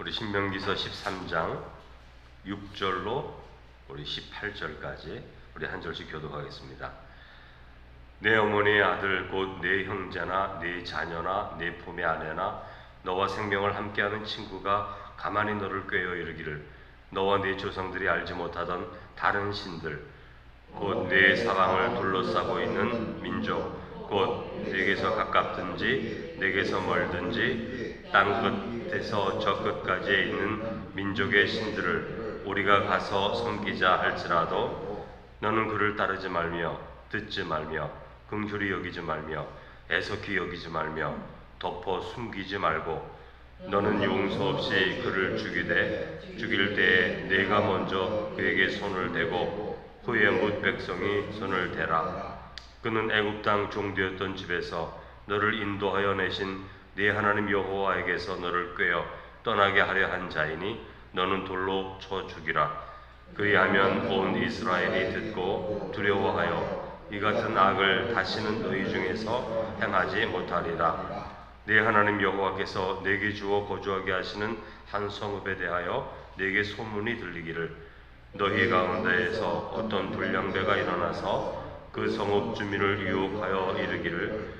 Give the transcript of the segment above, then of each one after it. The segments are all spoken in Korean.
우리 신명기서 13장 6절로 우리 18절까지 우리 한 절씩 교독하겠습니다. 내 어머니의 아들 곧 내 형제나 내 자녀나 내 품의 아내나 너와 생명을 함께하는 친구가 가만히 너를 꾀어 이르기를 너와 네 조상들이 알지 못하던 다른 신들 곧 내 사방을 둘러싸고 있는 민족 곧 내게서 가깝든지 내게서 멀든지 땅끝 에서 저 끝까지 있는 민족의 신들을 우리가 가서 섬기자 할지라도 너는 그를 따르지 말며 듣지 말며 긍휼히 여기지 말며 애석히 여기지 말며 덮어 숨기지 말고 너는 용서 없이 그를 죽이되 죽일 때에 내가 먼저 그에게 손을 대고 후에 뭇 백성이 손을 대라. 그는 애굽 땅 종되었던 집에서 너를 인도하여 내신 네 하나님 여호와에게서 너를 꾀어 떠나게 하려 한 자이니 너는 돌로 쳐 죽이라. 그리하면 온 이스라엘이 듣고 두려워하여 이 같은 악을 다시는 너희 중에서 행하지 못하리라. 네 하나님 여호와께서 내게 주어 거주하게 하시는 한 성읍에 대하여 내게 소문이 들리기를 너희 가운데에서 어떤 불량배가 일어나서 그 성읍 주민을 유혹하여 이르기를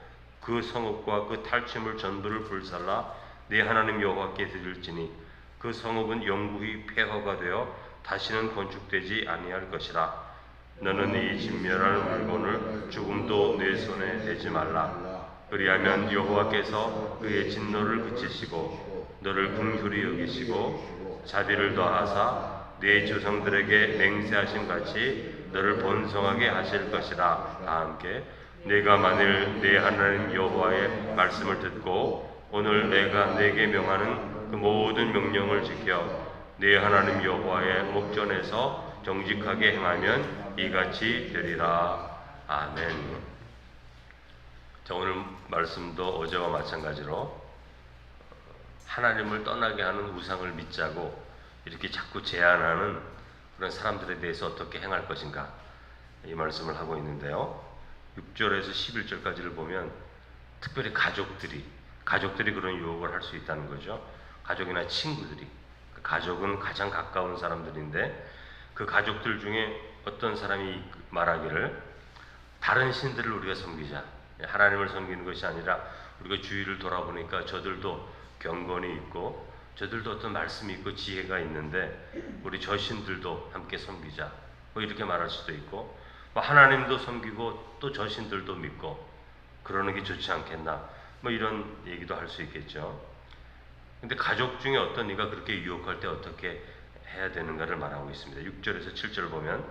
그 성읍과 그 탈취물 전부를 불살라 네 하나님 여호와께 드릴지니 그 성읍은 영구히 폐허가 되어 다시는 건축되지 아니할 것이라. 너는 이 진멸할 물건을 죽음도 내 손에 대지 말라. 그리하면 여호와께서 그의 진노를 그치시고 너를 긍휼히 여기시고 자비를 더하사 네 조상들에게 맹세하신 같이 너를 번성하게 하실 것이라. 다 함께 내가 만일 내 하나님 여호와의 말씀을 듣고 오늘 내가 내게 명하는 그 모든 명령을 지켜 내 하나님 여호와의 목전에서 정직하게 행하면 이같이 되리라 아멘. 자 오늘 말씀도 어제와 마찬가지로 하나님을 떠나게 하는 우상을 믿자고 이렇게 자꾸 제안하는 그런 사람들에 대해서 어떻게 행할 것인가 이 말씀을 하고 있는데요. 6절에서 11절까지를 보면 특별히 가족들이 가족들이 그런 유혹을 할 수 있다는 거죠. 가족이나 친구들이 그 가족은 가장 가까운 사람들인데 그 가족들 중에 어떤 사람이 말하기를 다른 신들을 우리가 섬기자. 하나님을 섬기는 것이 아니라 우리가 주위를 돌아보니까 저들도 경건이 있고 저들도 어떤 말씀이 있고 지혜가 있는데 우리 저 신들도 함께 섬기자. 뭐 이렇게 말할 수도 있고 뭐 하나님도 섬기고 또 저 신들도 믿고 그러는 게 좋지 않겠나. 뭐 이런 얘기도 할 수 있겠죠. 근데 가족 중에 어떤 이가 그렇게 유혹할 때 어떻게 해야 되는가를 말하고 있습니다. 6절에서 7절 보면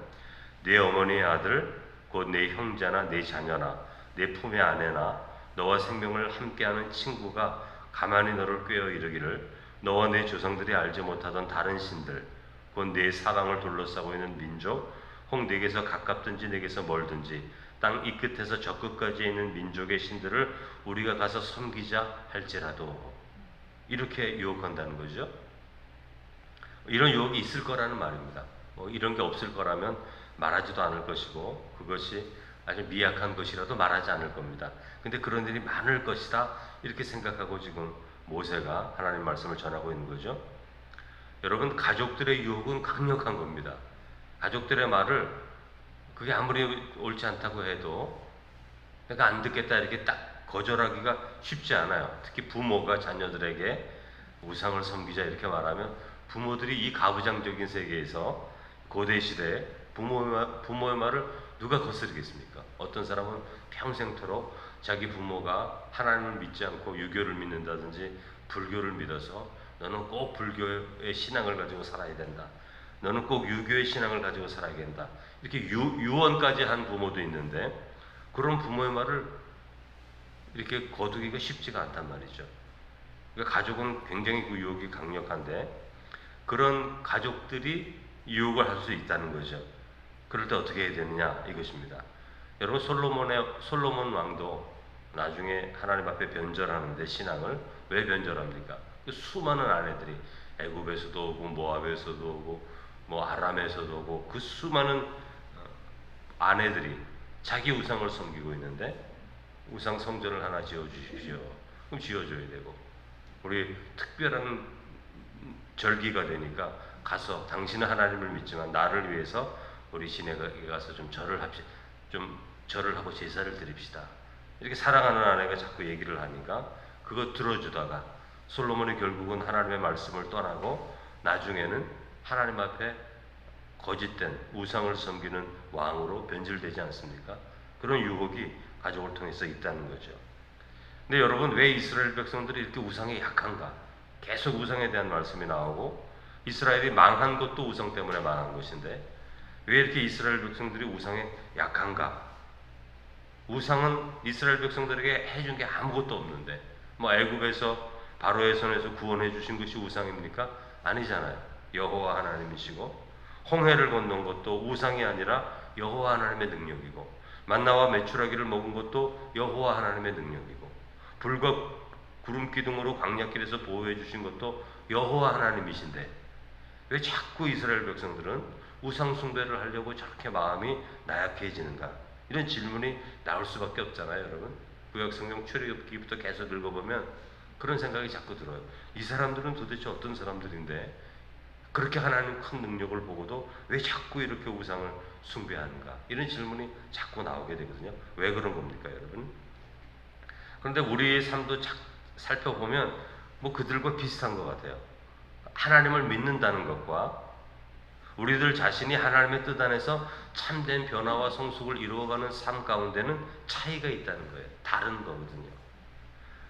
내 어머니의 아들 곧내 형제나 내 자녀나 내 품의 아내나 너와 생명을 함께하는 친구가 가만히 너를 꾀어 이르기를 너와 내 조상들이 알지 못하던 다른 신들 곧 내 사방을 둘러싸고 있는 민족 혹 내게서 가깝든지 내게서 멀든지 땅 이 끝에서 저 끝까지 있는 민족의 신들을 우리가 가서 섬기자 할지라도 이렇게 유혹한다는 거죠. 이런 유혹이 있을 거라는 말입니다. 뭐 이런 게 없을 거라면 말하지도 않을 것이고 그것이 아주 미약한 것이라도 말하지 않을 겁니다. 근데 그런 일이 많을 것이다 이렇게 생각하고 지금 모세가 하나님 말씀을 전하고 있는 거죠. 여러분 가족들의 유혹은 강력한 겁니다. 가족들의 말을 그게 아무리 옳지 않다고 해도 내가 안 듣겠다 이렇게 딱 거절하기가 쉽지 않아요. 특히 부모가 자녀들에게 우상을 섬기자 이렇게 말하면 부모들이 이 가부장적인 세계에서 고대 시대에 부모의, 부모의 말을 누가 거스르겠습니까? 어떤 사람은 평생토록 자기 부모가 하나님을 믿지 않고 유교를 믿는다든지 불교를 믿어서 너는 꼭 불교의 신앙을 가지고 살아야 된다. 너는 꼭 유교의 신앙을 가지고 살아야 된다. 이렇게 유, 유언까지 한 부모도 있는데 그런 부모의 말을 이렇게 거두기가 쉽지가 않단 말이죠. 그러니까 가족은 굉장히 그 유혹이 강력한데 그런 가족들이 유혹을 할 수 있다는 거죠. 그럴 때 어떻게 해야 되느냐 이것입니다. 여러분 솔로몬의 솔로몬 왕도 나중에 하나님 앞에 변절하는데 신앙을 왜 변절합니까? 그 수많은 아내들이 애굽에서도 오고 모압에서도 오고 뭐 아람에서도 오고 그 수많은 어, 아내들이 자기 우상을 섬기고 있는데 우상 성전을 하나 지어 주십시오. 그럼 지어 줘야 되고 우리 특별한 절기가 되니까 가서 당신은 하나님을 믿지만 나를 위해서 우리 시내에 가서 좀 절을 합시 좀 절을 하고 제사를 드립시다. 이렇게 사랑하는 아내가 자꾸 얘기를 하니까 그거 들어주다가 솔로몬이 결국은 하나님의 말씀을 떠나고 나중에는 하나님 앞에 거짓된 우상을 섬기는 왕으로 변질되지 않습니까? 그런 유혹이 가족을 통해서 있다는 거죠. 근데 여러분 왜 이스라엘 백성들이 이렇게 우상에 약한가? 계속 우상에 대한 말씀이 나오고 이스라엘이 망한 것도 우상 때문에 망한 것인데 왜 이렇게 이스라엘 백성들이 우상에 약한가? 우상은 이스라엘 백성들에게 해준 게 아무것도 없는데 뭐 애굽에서 바로의 손에서 구원해 주신 것이 우상입니까? 아니잖아요. 여호와 하나님이시고 홍해를 건넌 것도 우상이 아니라 여호와 하나님의 능력이고 만나와 메추라기를 먹은 것도 여호와 하나님의 능력이고 불과 구름 기둥으로 광야길에서 보호해 주신 것도 여호와 하나님이신데 왜 자꾸 이스라엘 백성들은 우상 숭배를 하려고 저렇게 마음이 나약해지는가? 이런 질문이 나올 수밖에 없잖아요, 여러분. 구약 성경 출애굽기부터 계속 읽어보면 그런 생각이 자꾸 들어요. 이 사람들은 도대체 어떤 사람들인데 그렇게 하나님 큰 능력을 보고도 왜 자꾸 이렇게 우상을 숭배하는가? 이런 질문이 자꾸 나오게 되거든요. 왜 그런 겁니까, 여러분? 그런데 우리의 삶도 자, 살펴보면 뭐 그들과 비슷한 것 같아요. 하나님을 믿는다는 것과 우리들 자신이 하나님의 뜻 안에서 참된 변화와 성숙을 이루어가는 삶 가운데는 차이가 있다는 거예요. 다른 거거든요.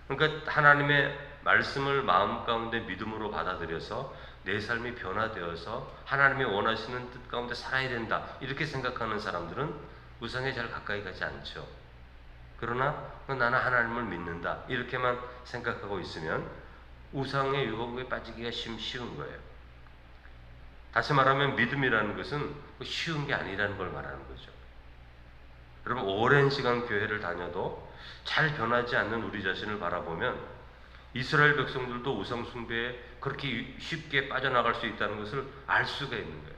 그러니까 하나님의 말씀을 마음 가운데 믿음으로 받아들여서 내 삶이 변화되어서 하나님의 원하시는 뜻 가운데 살아야 된다. 이렇게 생각하는 사람들은 우상에 잘 가까이 가지 않죠. 그러나 나는 하나님을 믿는다. 이렇게만 생각하고 있으면 우상의 유혹에 빠지기가 쉬운 거예요. 다시 말하면 믿음이라는 것은 쉬운 게 아니라는 걸 말하는 거죠. 여러분 오랜 시간 교회를 다녀도 잘 변하지 않는 우리 자신을 바라보면 이스라엘 백성들도 우상 숭배에 그렇게 쉽게 빠져나갈 수 있다는 것을 알 수가 있는 거예요.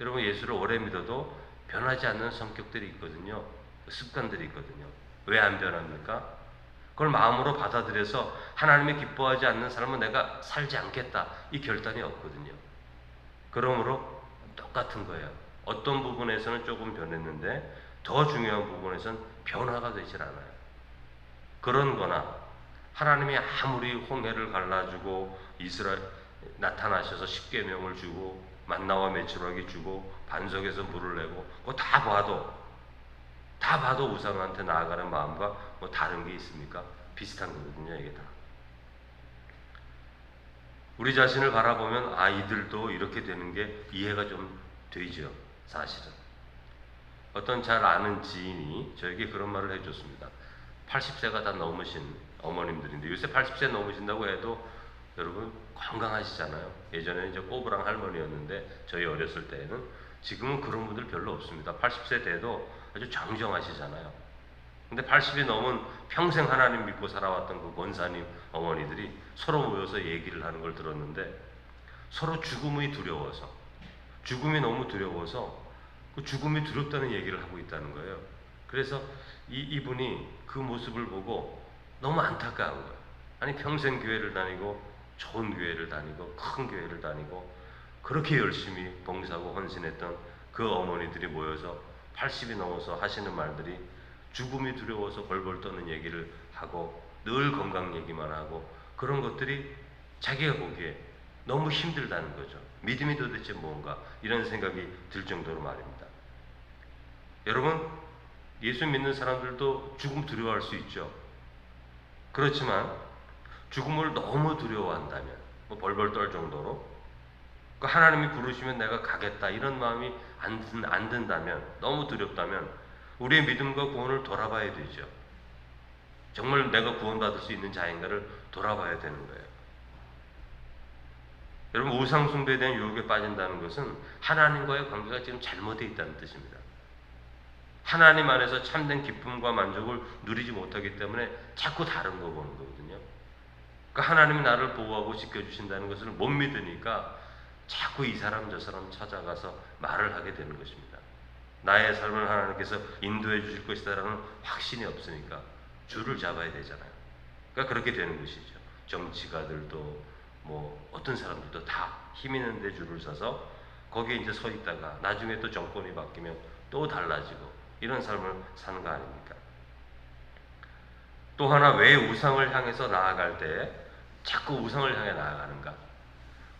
여러분 예수를 오래 믿어도 변하지 않는 성격들이 있거든요. 습관들이 있거든요. 왜 안 변합니까? 그걸 마음으로 받아들여서 하나님이 기뻐하지 않는 삶은 내가 살지 않겠다. 이 결단이 없거든요. 그러므로 똑같은 거예요. 어떤 부분에서는 조금 변했는데 더 중요한 부분에서는 변화가 되질 않아요. 그런 거나 하나님이 아무리 홍해를 갈라주고 이스라엘 나타나셔서 십계명을 주고 만나와 메추라기 주고 반석에서 물을 내고 그거 다 봐도 다 봐도 우상한테 나아가는 마음과 뭐 다른 게 있습니까? 비슷한 거거든요, 이게 다. 우리 자신을 바라보면 아 이들도 이렇게 되는 게 이해가 좀 되죠, 사실은. 어떤 잘 아는 지인이 저에게 그런 말을 해줬습니다. 80세가 다 넘으신 어머님들인데 요새 80세 넘으신다고 해도 여러분 건강하시잖아요. 예전에 이제 꼬부랑 할머니였는데 저희 어렸을 때에는 지금은 그런 분들 별로 없습니다. 80세 돼도 아주 정정하시잖아요. 근데 80이 넘은 평생 하나님 믿고 살아왔던 그 권사님 어머니들이 서로 모여서 얘기를 하는 걸 들었는데 서로 죽음이 두려워서 죽음이 너무 두려워서 그 죽음이 두렵다는 얘기를 하고 있다는 거예요. 그래서 이, 이분이 그 모습을 보고 너무 안타까운 거예요. 아니 평생 교회를 다니고 좋은 교회를 다니고 큰 교회를 다니고 그렇게 열심히 봉사하고 헌신했던 그 어머니들이 모여서 80이 넘어서 하시는 말들이 죽음이 두려워서 벌벌 떠는 얘기를 하고 늘 건강 얘기만 하고 그런 것들이 자기가 보기에 너무 힘들다는 거죠. 믿음이 도대체 뭔가 이런 생각이 들 정도로 말입니다. 여러분 예수 믿는 사람들도 죽음 두려워할 수 있죠. 그렇지만 죽음을 너무 두려워한다면 뭐 벌벌 떨 정도로 그 하나님이 부르시면 내가 가겠다 이런 마음이 안, 든, 안 든다면 너무 두렵다면 우리의 믿음과 구원을 돌아봐야 되죠. 정말 내가 구원받을 수 있는 자인가를 돌아봐야 되는 거예요. 여러분 우상 숭배에 대한 유혹에 빠진다는 것은 하나님과의 관계가 지금 잘못되어 있다는 뜻입니다. 하나님 안에서 참된 기쁨과 만족을 누리지 못하기 때문에 자꾸 다른 거 보는 거거든요. 그러니까 하나님이 나를 보호하고 지켜주신다는 것을 못 믿으니까 자꾸 이 사람 저 사람 찾아가서 말을 하게 되는 것입니다. 나의 삶을 하나님께서 인도해 주실 것이다라는 확신이 없으니까 줄을 잡아야 되잖아요. 그러니까 그렇게 되는 것이죠. 정치가들도 뭐 어떤 사람들도 다 힘 있는데 줄을 서서 거기에 이제 서 있다가 나중에 또 정권이 바뀌면 또 달라지고 이런 삶을 사는 거 아닙니까? 또 하나 왜 우상을 향해서 나아갈 때 자꾸 우상을 향해 나아가는가?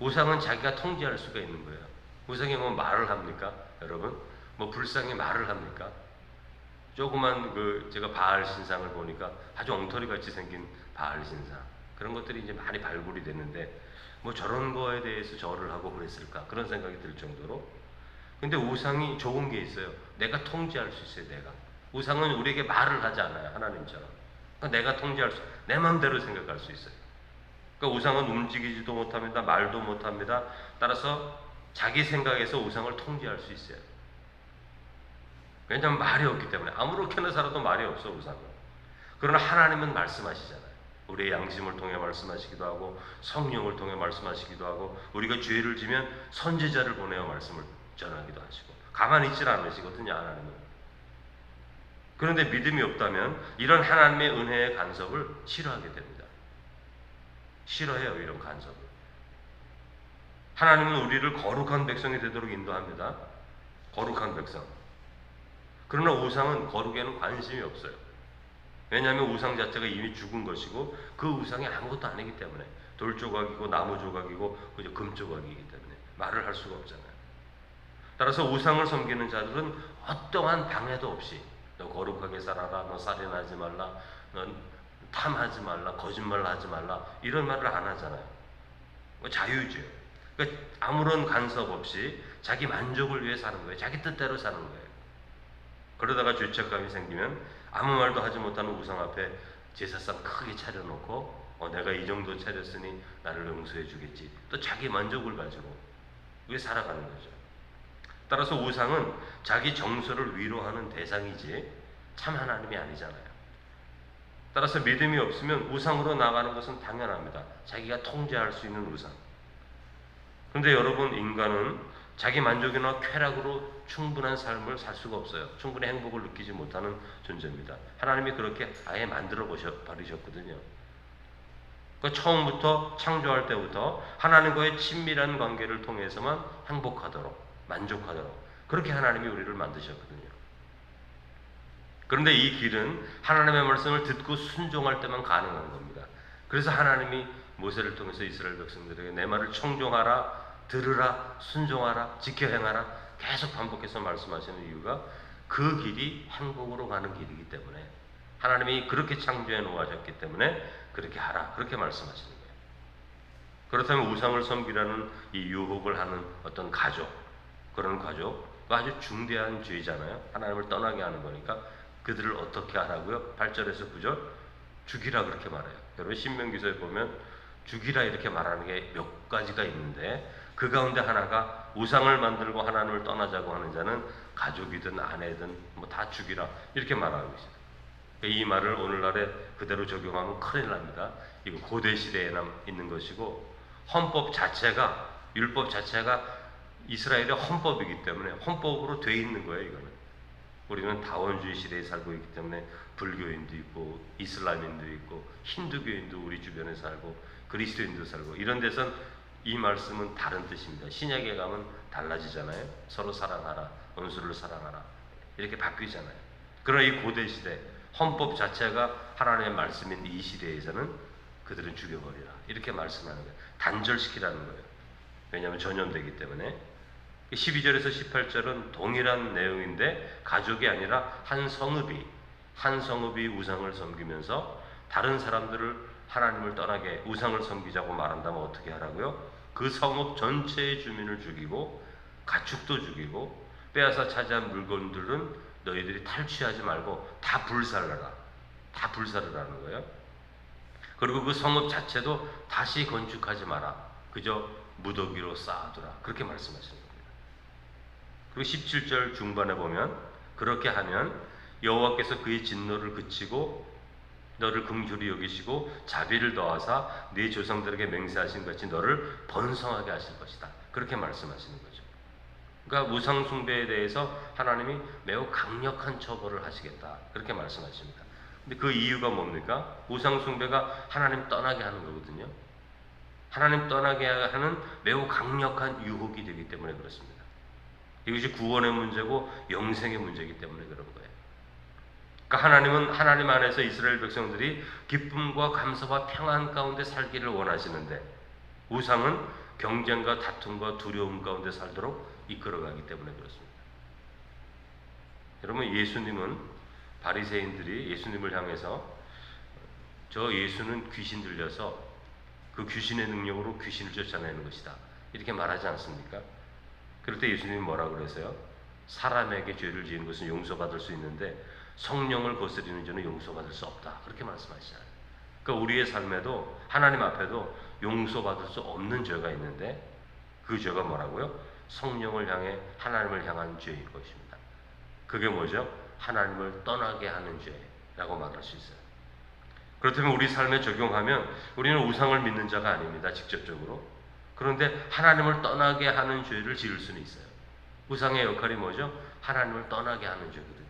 우상은 자기가 통제할 수가 있는 거예요. 우상이 뭐 말을 합니까? 여러분? 뭐 불상이 말을 합니까? 조그만 그 제가 바알 신상을 보니까 아주 엉터리 같이 생긴 바알 신상 그런 것들이 이제 많이 발굴이 됐는데 뭐 저런 거에 대해서 절을 하고 그랬을까 그런 생각이 들 정도로 근데 우상이 좋은 게 있어요. 내가 통제할 수 있어요. 내가 우상은 우리에게 말을 하지 않아요. 하나님처럼 그러니까 내가 통제할 수, 내 마음대로 생각할 수 있어요. 그러니까 우상은 움직이지도 못합니다. 말도 못합니다. 따라서 자기 생각에서 우상을 통제할 수 있어요. 왜냐하면 말이 없기 때문에 아무렇게나 살아도 말이 없어 우상은. 그러나 하나님은 말씀하시잖아요. 우리의 양심을 통해 말씀하시기도 하고 성령을 통해 말씀하시기도 하고 우리가 죄를 지면 선지자를 보내어 말씀을 전하기도 하시고 가만히 있질 않으시거든요 하나님은. 그런데 믿음이 없다면 이런 하나님의 은혜의 간섭을 싫어하게 됩니다. 싫어해요 이런 간섭을. 하나님은 우리를 거룩한 백성이 되도록 인도합니다. 거룩한 백성. 그러나 우상은 거룩에는 관심이 없어요. 왜냐하면 우상 자체가 이미 죽은 것이고 그 우상이 아무것도 아니기 때문에 돌 조각이고 나무 조각이고 그저 금 조각이기 때문에 말을 할 수가 없잖아요. 따라서 우상을 섬기는 자들은 어떠한 방해도 없이 너 거룩하게 살아라, 너 살인하지 말라, 넌 탐하지 말라, 거짓말 하지 말라 이런 말을 안 하잖아요. 뭐 자유주의. 그러니까 아무런 간섭 없이 자기 만족을 위해 사는 거예요. 자기 뜻대로 사는 거예요. 그러다가 죄책감이 생기면 아무 말도 하지 못하는 우상 앞에 제사상 크게 차려놓고 어, 내가 이 정도 차렸으니 나를 용서해 주겠지. 또 자기 만족을 가지고 그게 살아가는 거죠. 따라서 우상은 자기 정서를 위로하는 대상이지 참 하나님이 아니잖아요. 따라서 믿음이 없으면 우상으로 나가는 것은 당연합니다. 자기가 통제할 수 있는 우상. 그런데 여러분 인간은 자기 만족이나 쾌락으로 충분한 삶을 살 수가 없어요. 충분히 행복을 느끼지 못하는 존재입니다. 하나님이 그렇게 아예 만들어 버리셨거든요. 그 처음부터 창조할 때부터 하나님과의 친밀한 관계를 통해서만 행복하도록 만족하도록 그렇게 하나님이 우리를 만드셨거든요. 그런데 이 길은 하나님의 말씀을 듣고 순종할 때만 가능한 겁니다. 그래서 하나님이 모세를 통해서 이스라엘 백성들에게 내 말을 청종하라, 들으라, 순종하라, 지켜 행하라 계속 반복해서 말씀하시는 이유가 그 길이 행복으로 가는 길이기 때문에 하나님이 그렇게 창조해 놓으셨기 때문에 그렇게 하라 그렇게 말씀하시는 거예요. 그렇다면 우상을 섬기라는 이 유혹을 하는 어떤 가족 그런 가족 아주 중대한 죄잖아요. 하나님을 떠나게 하는 거니까 그들을 어떻게 하라고요? 8절에서 9절 죽이라 그렇게 말해요. 여러분 신명기서에 보면 죽이라 이렇게 말하는 게 몇 가지가 있는데 그 가운데 하나가 우상을 만들고 하나님을 떠나자고 하는 자는 가족이든 아내든 뭐 다 죽이라 이렇게 말하고 있어요. 이 말을 오늘날에 그대로 적용하면 큰일 납니다. 이거 고대 시대에 있는 것이고 헌법 자체가 율법 자체가 이스라엘의 헌법이기 때문에 헌법으로 돼 있는 거예요. 이거는 우리는 다원주의 시대에 살고 있기 때문에 불교인도 있고 이슬람인도 있고 힌두교인도 우리 주변에 살고 그리스도인도 살고 이런 데선 이 말씀은 다른 뜻입니다. 신약에 가면 달라지잖아요. 서로 사랑하라, 원수를 사랑하라 이렇게 바뀌잖아요. 그러나 이 고대 시대 헌법 자체가 하나님의 말씀인 이 시대에서는 그들은 죽여버리라 이렇게 말씀하는 거예요. 단절시키라는 거예요. 왜냐하면 전염되기 때문에 12절에서 18절은 동일한 내용인데 가족이 아니라 한 성읍이 한 성읍이 우상을 섬기면서 다른 사람들을 하나님을 떠나게 우상을 섬기자고 말한다면 어떻게 하라고요? 그 성읍 전체의 주민을 죽이고 가축도 죽이고 빼앗아 차지한 물건들은 너희들이 탈취하지 말고 다 불살라라. 다 불살으라는 거예요. 그리고 그 성읍 자체도 다시 건축하지 마라. 그저 무더기로 쌓아두라. 그렇게 말씀하시는 겁니다. 그리고 17절 중반에 보면 그렇게 하면 여호와께서 그의 진노를 그치고 너를 긍휼히 여기시고 자비를 더하사 네 조상들에게 맹세하신 같이 너를 번성하게 하실 것이다. 그렇게 말씀하시는 거죠. 그러니까 우상 숭배에 대해서 하나님이 매우 강력한 처벌을 하시겠다. 그렇게 말씀하십니다. 근데 그 이유가 뭡니까? 우상 숭배가 하나님 떠나게 하는 거거든요. 하나님 떠나게 하는 매우 강력한 유혹이 되기 때문에 그렇습니다. 이것이 구원의 문제고 영생의 문제이기 때문에 그런 거예요. 그러니까 하나님은 하나님 안에서 이스라엘 백성들이 기쁨과 감사와 평안 가운데 살기를 원하시는데 우상은 경쟁과 다툼과 두려움 가운데 살도록 이끌어가기 때문에 그렇습니다. 여러분 예수님은 바리새인들이 예수님을 향해서 저 예수는 귀신 들려서 그 귀신의 능력으로 귀신을 쫓아내는 것이다. 이렇게 말하지 않습니까? 그럴 때 예수님이 뭐라 그러세요? 사람에게 죄를 지은 것은 용서받을 수 있는데 성령을 거스리는 죄는 용서받을 수 없다. 그렇게 말씀하시잖아요. 그러니까 우리의 삶에도 하나님 앞에도 용서받을 수 없는 죄가 있는데 그 죄가 뭐라고요? 성령을 향해 하나님을 향한 죄일 것입니다. 그게 뭐죠? 하나님을 떠나게 하는 죄라고 말할 수 있어요. 그렇다면 우리 삶에 적용하면 우리는 우상을 믿는 자가 아닙니다. 직접적으로. 그런데 하나님을 떠나게 하는 죄를 지을 수는 있어요. 우상의 역할이 뭐죠? 하나님을 떠나게 하는 죄거든요.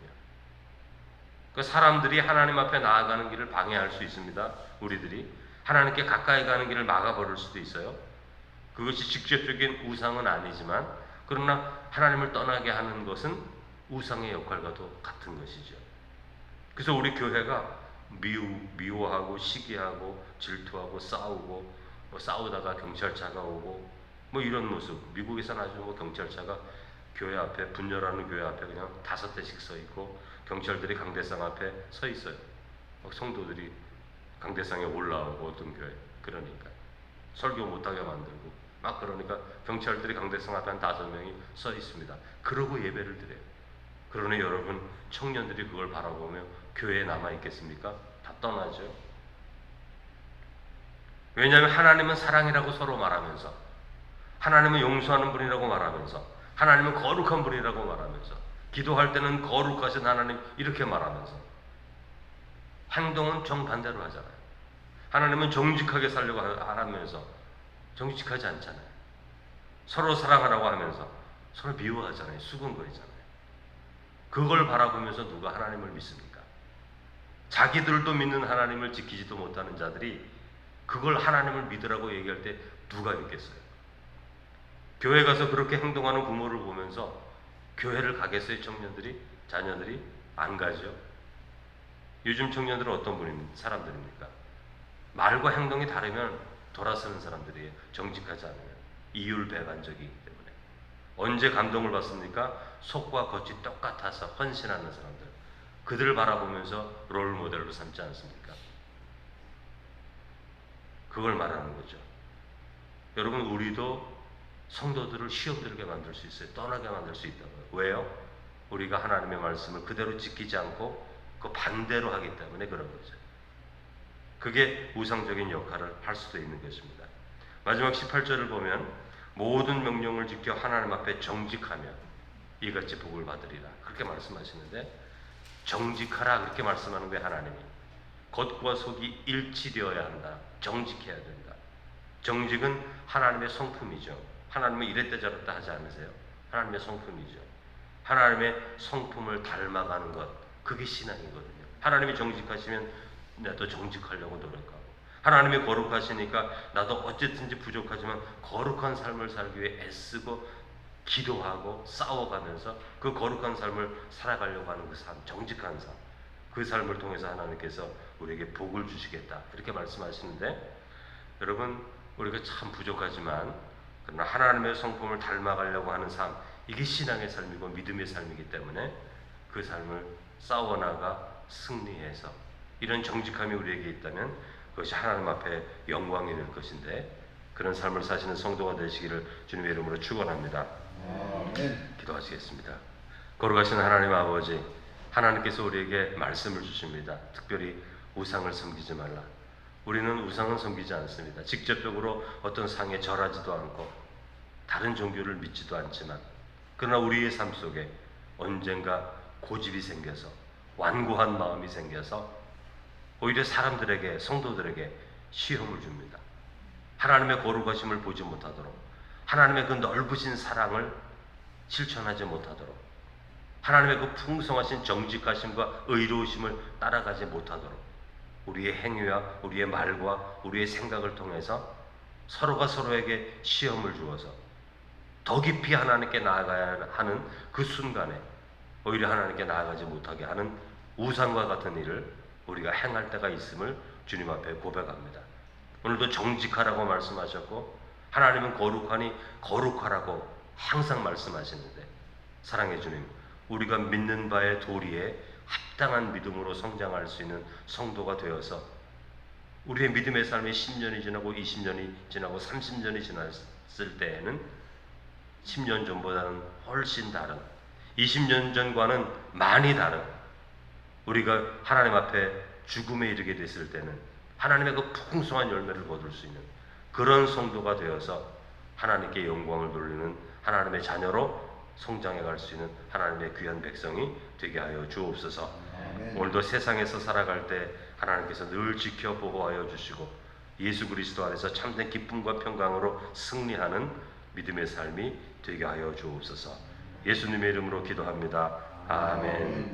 그 사람들이 하나님 앞에 나아가는 길을 방해할 수 있습니다. 우리들이 하나님께 가까이 가는 길을 막아버릴 수도 있어요. 그것이 직접적인 우상은 아니지만 그러나 하나님을 떠나게 하는 것은 우상의 역할과도 같은 것이죠. 그래서 우리 교회가 미우, 미워하고 시기하고 질투하고 싸우고 뭐 싸우다가 경찰차가 오고 뭐 이런 모습 미국에서는 아주 뭐 경찰차가 교회 앞에 분열하는 교회 앞에 그냥 다섯 대씩 서 있고 경찰들이 강대상 앞에 서 있어요. 막 성도들이 강대상에 올라오고 어떤 교회 그러니까 설교 못하게 만들고 막 그러니까 경찰들이 강대상 앞에 한 다섯 명이 서 있습니다. 그러고 예배를 드려요. 그러나 여러분 청년들이 그걸 바라보며 교회에 남아 있겠습니까? 다 떠나죠. 왜냐하면 하나님은 사랑이라고 서로 말하면서 하나님은 용서하는 분이라고 말하면서 하나님은 거룩한 분이라고 말하면서 기도할 때는 거룩하신 하나님 이렇게 말하면서 행동은 정반대로 하잖아요. 하나님은 정직하게 살려고 하면서 정직하지 않잖아요. 서로 사랑하라고 하면서 서로 미워하잖아요. 수근거리잖아요. 그걸 바라보면서 누가 하나님을 믿습니까? 자기들도 믿는 하나님을 지키지도 못하는 자들이 그걸 하나님을 믿으라고 얘기할 때 누가 믿겠어요? 교회 가서 그렇게 행동하는 부모를 보면서 교회를 가겠어요, 청년들이? 자녀들이? 안 가죠. 요즘 청년들은 어떤 분입니까? 사람들입니까? 말과 행동이 다르면 돌아서는 사람들이에요. 정직하지 않으면. 이율 배반적이기 때문에. 언제 감동을 받습니까? 속과 겉이 똑같아서 헌신하는 사람들. 그들을 바라보면서 롤 모델로 삼지 않습니까? 그걸 말하는 거죠. 여러분, 우리도 성도들을 시험 들게 만들 수 있어요. 떠나게 만들 수 있다고요. 왜요? 우리가 하나님의 말씀을 그대로 지키지 않고 그 반대로 하기 때문에 그런 거죠. 그게 우상적인 역할을 할 수도 있는 것입니다. 마지막 18절을 보면 모든 명령을 지켜 하나님 앞에 정직하며 이같이 복을 받으리라. 그렇게 말씀하시는데 정직하라 그렇게 말씀하는 거예요, 하나님이. 겉과 속이 일치되어야 한다. 정직해야 된다. 정직은 하나님의 성품이죠. 하나님은 이랬다 저랬다 하지 않으세요. 하나님의 성품이죠. 하나님의 성품을 닮아가는 것, 그게 신앙이거든요. 하나님이 정직하시면 나도 정직하려고 노력하고, 하나님이 거룩하시니까 나도 어쨌든지 부족하지만 거룩한 삶을 살기 위해 애쓰고 기도하고 싸워가면서 그 거룩한 삶을 살아가려고 하는 그 삶, 정직한 삶, 그 삶을 통해서 하나님께서 우리에게 복을 주시겠다. 이렇게 말씀하시는데, 여러분, 우리가 참 부족하지만, 그러나 하나님의 성품을 닮아가려고 하는 삶, 이게 신앙의 삶이고 믿음의 삶이기 때문에 그 삶을 싸워나가 승리해서 이런 정직함이 우리에게 있다면 그것이 하나님 앞에 영광이 될 것인데 그런 삶을 사시는 성도가 되시기를 주님의 이름으로 축원합니다. 기도하시겠습니다. 거룩하신 하나님 아버지, 하나님께서 우리에게 말씀을 주십니다. 특별히 우상을 섬기지 말라. 우리는 우상은 섬기지 않습니다. 직접적으로 어떤 상에 절하지도 않고 다른 종교를 믿지도 않지만 그러나 우리의 삶 속에 언젠가 고집이 생겨서 완고한 마음이 생겨서 오히려 사람들에게 성도들에게 시험을 줍니다. 하나님의 거룩하심을 보지 못하도록 하나님의 그 넓으신 사랑을 실천하지 못하도록 하나님의 그 풍성하신 정직하심과 의로우심을 따라가지 못하도록 우리의 행위와 우리의 말과 우리의 생각을 통해서 서로가 서로에게 시험을 주어서 더 깊이 하나님께 나아가야 하는 그 순간에 오히려 하나님께 나아가지 못하게 하는 우상과 같은 일을 우리가 행할 때가 있음을 주님 앞에 고백합니다. 오늘도 정직하라고 말씀하셨고 하나님은 거룩하니 거룩하라고 항상 말씀하시는데 사랑해 주님 우리가 믿는 바의 도리에 합당한 믿음으로 성장할 수 있는 성도가 되어서 우리의 믿음의 삶이 10년이 지나고 20년이 지나고 30년이 지났을 때에는 10년 전보다는 훨씬 다른 20년 전과는 많이 다른 우리가 하나님 앞에 죽음에 이르게 됐을 때는 하나님의 그 풍성한 열매를 거둘 수 있는 그런 성도가 되어서 하나님께 영광을 돌리는 하나님의 자녀로 성장해 갈 수 있는 하나님의 귀한 백성이 되게 하여 주옵소서. 아멘. 오늘도 세상에서 살아갈 때 하나님께서 늘 지켜 보호하여 주시고 예수 그리스도 안에서 참된 기쁨과 평강으로 승리하는 믿음의 삶이 되게 하여 주옵소서. 예수님의 이름으로 기도합니다. 아멘.